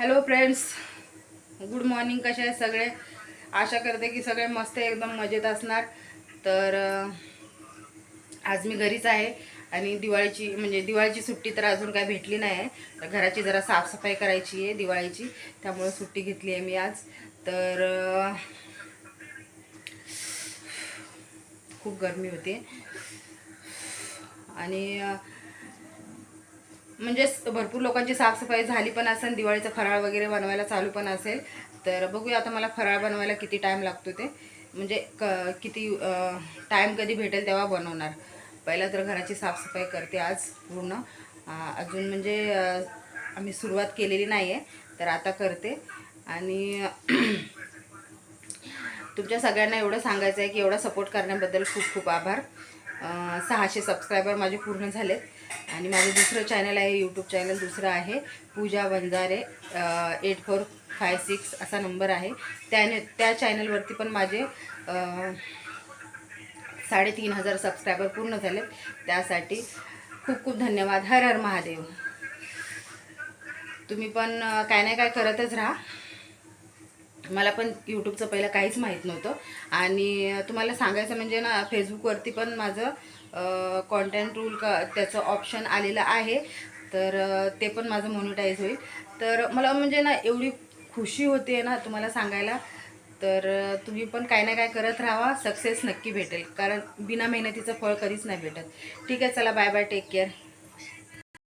Hello friends good morning कसे आहे सगळे? आशा करते की सगळे मस्त एकदम मजेत असणार. तर आज मी घरीच आहे आणि दिवाळीची म्हणजे दिवाळीची सुट्टी तर अजून काय भेटली नाही आहे. तर घराची जरा साफसफाई करायची आहे दिवाळीची. त्यामुळे सुट्टी घेतली आहे मी आज. तर खूप गरमी होते. आणि म्हणजेच म्हणजे भरपूर लोकांची साफसफाई झाली पण असेल दिवाळीचा फराळ वगैरे बनवायला चालू पण असेल तर बघूया आता मला फराळ बनवायला किती टाईम लागतो ते. म्हणजे क किती टाईम कधी भेटेल तेव्हा बनवणार. पहिला तर घराची साफसफाई करते आज पूर्ण. अजून म्हणजे आम्ही सुरुवात केलेली नाही आहे तर आता करते. आणि तुमच्या सगळ्यांना एवढं सांगायचं आहे की एवढा सपोर्ट करण्याबद्दल खूप खूप आभार. सहाशे सबस्क्रायबर माझे पूर्ण झालेत. आणि माझं दुसरं चॅनल आहे यूट्यूब चॅनल दुसरं आहे Pooja Vanjare eight four five six असा नंबर आहे. त्याने त्या चॅनलवरती पण माझे साडेतीन हजार सबस्क्रायबर पूर्ण झाले त्यासाठी खूप खूप धन्यवाद. हर हर महादेव. तुम्ही पण काय नाही काय करतच राहा. मला पण यूट्यूबचं पहिलं काहीच माहीत नव्हतं. आणि तुम्हाला सांगायचं म्हणजे ना फेसबुकवरती पण माझं कॉन्टेंट रूल का त्याचं ऑप्शन आलेलं आहे. तर ते पण माझं मोनिटाईज होईल. तर मला म्हणजे ना एवढी खुशी होते ना तुम्हाला सांगायला. तर तुम्ही पण काय ना काय करत राहा. सक्सेस नक्की भेटेल. कारण बिना मेहनतीचं फळ कधीच नाही भेटत. ठीक आहे चला बाय बाय टेक केअर